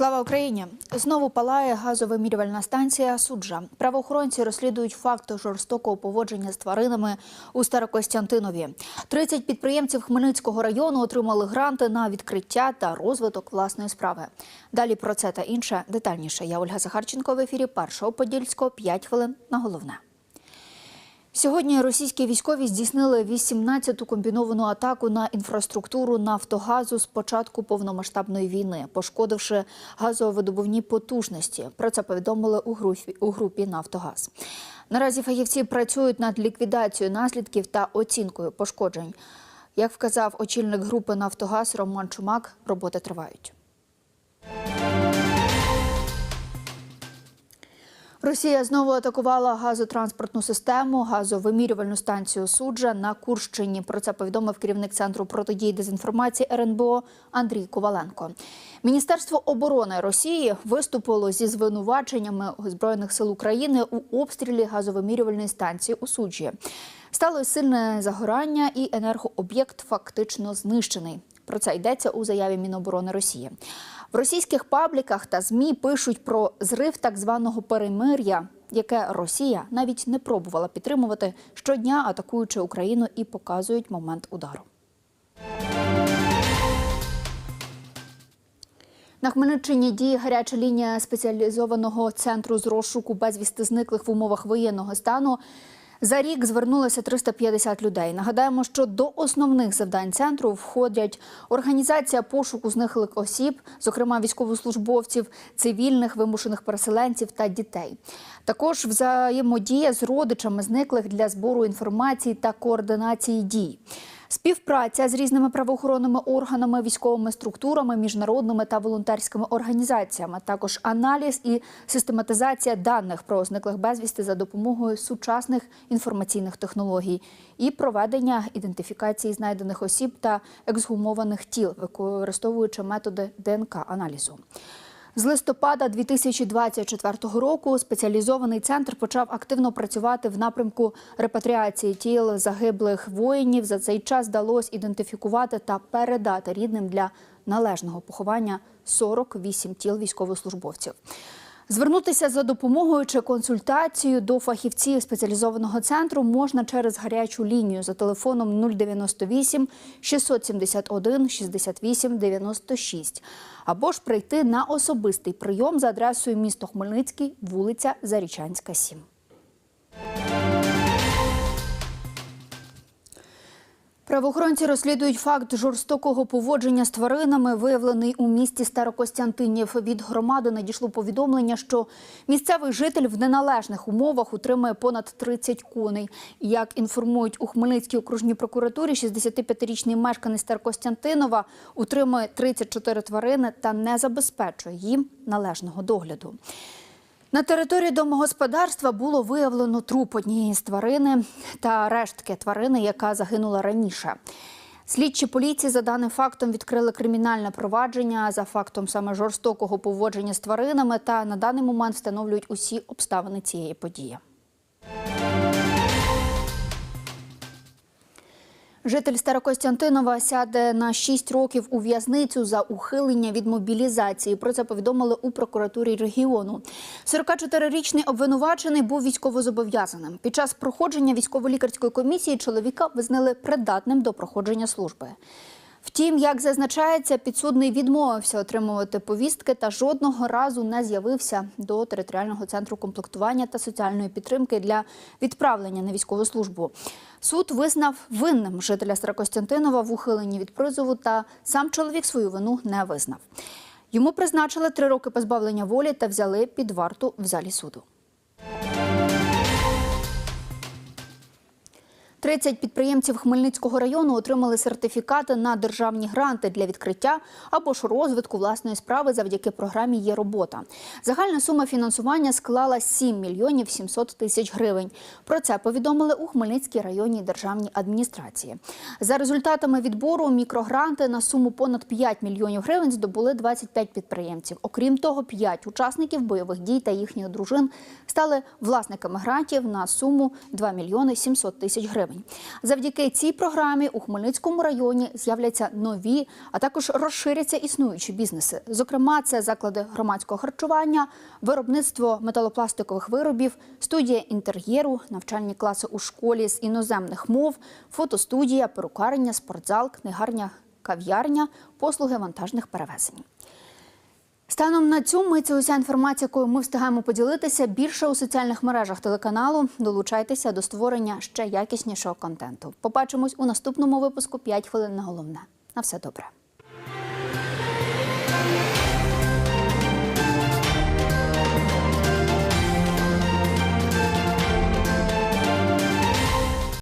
Слава Україні! Знову палає газовимірювальна станція суджа. Правоохоронці розслідують факти жорстокого поводження з тваринами у Старокостянтинові. 30 підприємців Хмельницького району отримали гранти на відкриття та розвиток власної справи. Далі про це та інше детальніше. Я Ольга Захарченко в ефірі першого подільського 5 хвилин на головне. Сьогодні російські військові здійснили 18-ту комбіновану атаку на інфраструктуру Нафтогазу з початку повномасштабної війни, пошкодивши газовидобувні потужності. Про це повідомили у групі, у групі Нафтогаз. Наразі фахівці працюють над ліквідацією наслідків та оцінкою пошкоджень. Як вказав очільник групи Нафтогаз Роман Чумак, роботи тривають. Росія знову атакувала газотранспортну систему, газовимірювальну станцію суджа на Курщині. Про це повідомив керівник центру протидії дезінформації РНБО Андрій Коваленко. Міністерство оборони Росії виступило зі звинуваченнями збройних сил України у обстрілі газовимірювальної станції у суджі. Стало сильне загорання, і енергооб'єкт фактично знищений. Про це йдеться у заяві Міноборони Росії. В російських пабліках та змі пишуть про зрив так званого перемир'я, яке Росія навіть не пробувала підтримувати щодня, атакуючи Україну і показують момент удару. На Хмельниччині діє гаряча лінія спеціалізованого центру з розшуку безвісти зниклих в умовах воєнного стану. За рік звернулося 350 людей. Нагадаємо, що до основних завдань центру входять організація пошуку зниклих осіб, зокрема військовослужбовців, цивільних вимушених переселенців та дітей. Також взаємодія з родичами зниклих для збору інформації та координації дій. Співпраця з різними правоохоронними органами, військовими структурами, міжнародними та волонтерськими організаціями, також аналіз і систематизація даних про зниклих безвісти за допомогою сучасних інформаційних технологій і проведення ідентифікації знайдених осіб та ексгумованих тіл, використовуючи методи ДНК-аналізу. З листопада 2024 року спеціалізований центр почав активно працювати в напрямку репатріації тіл загиблих воїнів. За цей час вдалося ідентифікувати та передати рідним для належного поховання 48 тіл військовослужбовців. Звернутися за допомогою чи консультацією до фахівців спеціалізованого центру можна через гарячу лінію за телефоном 098 671 68 96 або ж прийти на особистий прийом за адресою місто Хмельницький, вулиця Зарічанська, 7. Правоохоронці розслідують факт жорстокого поводження з тваринами, виявлений у місті Старокостянтинів. Від громади надійшло повідомлення, що місцевий житель в неналежних умовах утримує понад 30 коней. Як інформують у Хмельницькій окружній прокуратурі, 65-річний мешканець Старокостянтинова утримує 34 тварини та не забезпечує їм належного догляду. На території домогосподарства було виявлено труп однієї з тварини та рештки тварини, яка загинула раніше. Слідчі поліції за даним фактом відкрили кримінальне провадження за фактом саме жорстокого поводження з тваринами та на даний момент встановлюють усі обставини цієї події. Житель Старокостянтинова сяде на 6 років у в'язницю за ухилення від мобілізації. Про це повідомили у прокуратурі регіону. 44-річний обвинувачений був військовозобов'язаним. Під час проходження військово-лікарської комісії чоловіка визнали придатним до проходження служби. Втім, як зазначається, підсудний відмовився отримувати повістки та жодного разу не з'явився до територіального центру комплектування та соціальної підтримки для відправлення на військову службу. Суд визнав винним жителя Старокостянтинова в ухиленні від призову, та сам чоловік свою вину не визнав. Йому призначили три роки позбавлення волі та взяли під варту в залі суду. 30 підприємців Хмельницького району отримали сертифікати на державні гранти для відкриття або ж розвитку власної справи завдяки програмі Є робота. Загальна сума фінансування склала 7 мільйонів 700 тисяч гривень. Про це повідомили у Хмельницькій районній державній адміністрації. За результатами відбору мікрогранти на суму понад 5 мільйонів гривень здобули 25 підприємців. Окрім того, 5 учасників бойових дій та їхніх дружин стали власниками грантів на суму 2 мільйони 700 тисяч гривень. Завдяки цій програмі у Хмельницькому районі з'являться нові, а також розширяться існуючі бізнеси. Зокрема, це заклади громадського харчування, виробництво металопластикових виробів, студія інтер'єру, навчальні класи у школі з іноземних мов, фотостудія, перукарня, спортзал, книгарня, кав'ярня, послуги вантажних перевезень. Станом на цю мить уся інформація, якою ми встигаємо поділитися. Більше у соціальних мережах телеканалу. Долучайтеся до створення ще якіснішого контенту. Побачимось у наступному випуску «5 хвилин на головне. На все добре.